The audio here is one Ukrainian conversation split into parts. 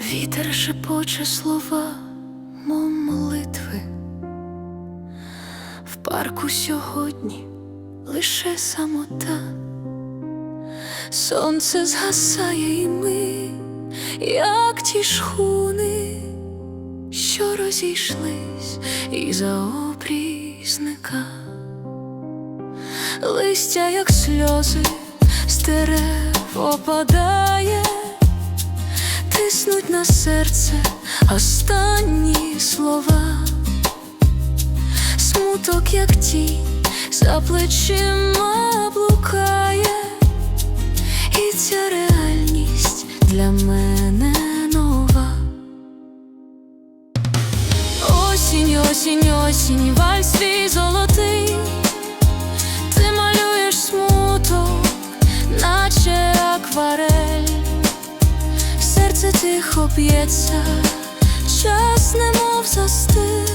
Вітер шепоче слова, мов молитви. В парку сьогодні лише самота, сонце згасає і ми, як ті шхуни, що розійшлись із за обрій зника. Листя, як сльози, з дерев опадає, тиснуть на серце останні слова, смуток, як тінь, за плечима блукає, і ця реальність для мене нова. Осінь, осінь, осінь, вальс твій тихо б'ється, час немов застиг,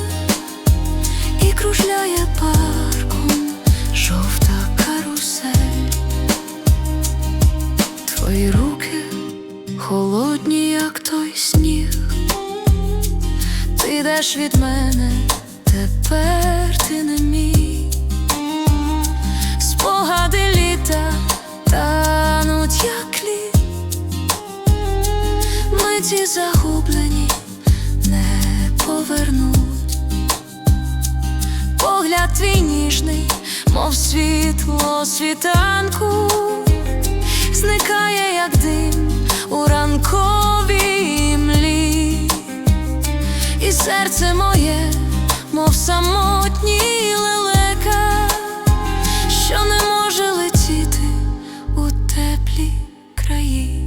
і кружляє парком жовта карусель. Твої руки холодні, як той сніг. Ти йдеш від мене, тепер ти не мій. Погляд твій ніжний, мов світло світанку, зникає, як дим у ранковій млі. І серце моє, мов самотній лелека, що не може летіти у теплі краї.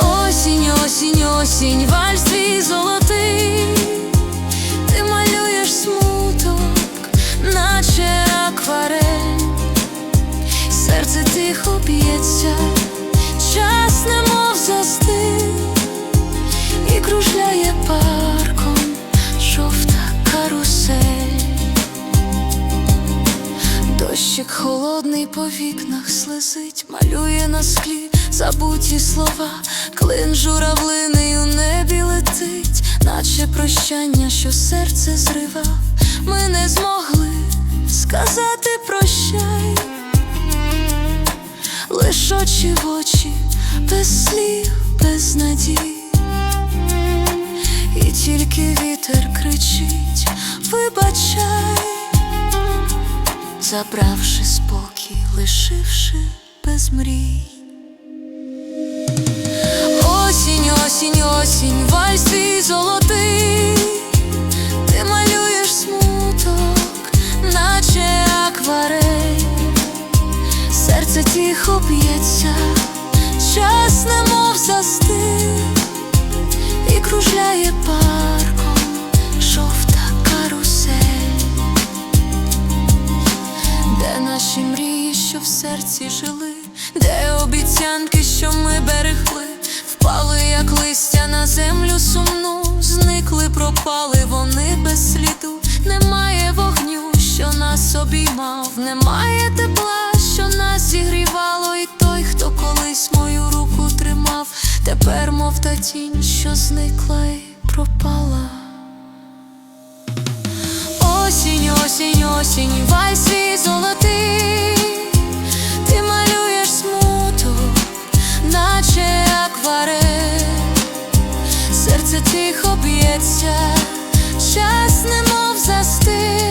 Осінь, осінь, осінь, вальс твій золотий, тихо час немов застиг і кружляє парком жовта карусель. Дощик холодний по вікнах слезить, малює на склі забуті слова, клин журавлини у небі летить, наче прощання, що серце зривав. Ми не змогли сказати лиш в очі, без слів, без надій. І тільки вітер кричить, вибачай, забравши спокій, лишивши без мрій. Осінь, осінь, осінь, вальс твій золотий, тихо б'ється, час немов застиг і кружляє парком тінь, що зникла і пропала. Осінь, осінь, осінь, вальс свій золотий, ти малюєш смуток, наче акварель, серце тихо б'ється, час немов застиг,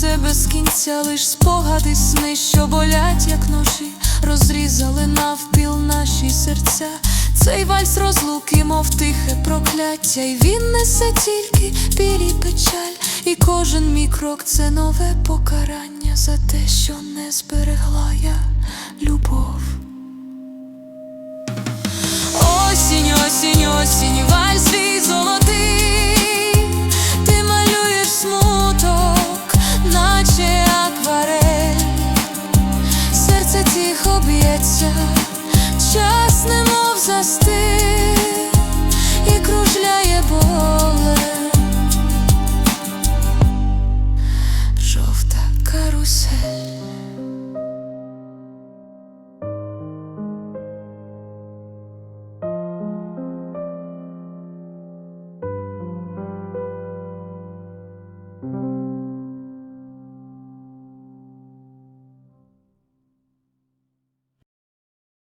це без кінця, лиш спогади сни, що болять, як ножі, розрізали навпіл наші серця. Цей вальс розлуки, мов тихе прокляття, і він несе тільки білі печаль, і кожен мій крок це нове покарання за те, що не зберегла я любов. Осінь, осінь, осінь, здається, час немов застиг і кружляє боле, жовта карусель.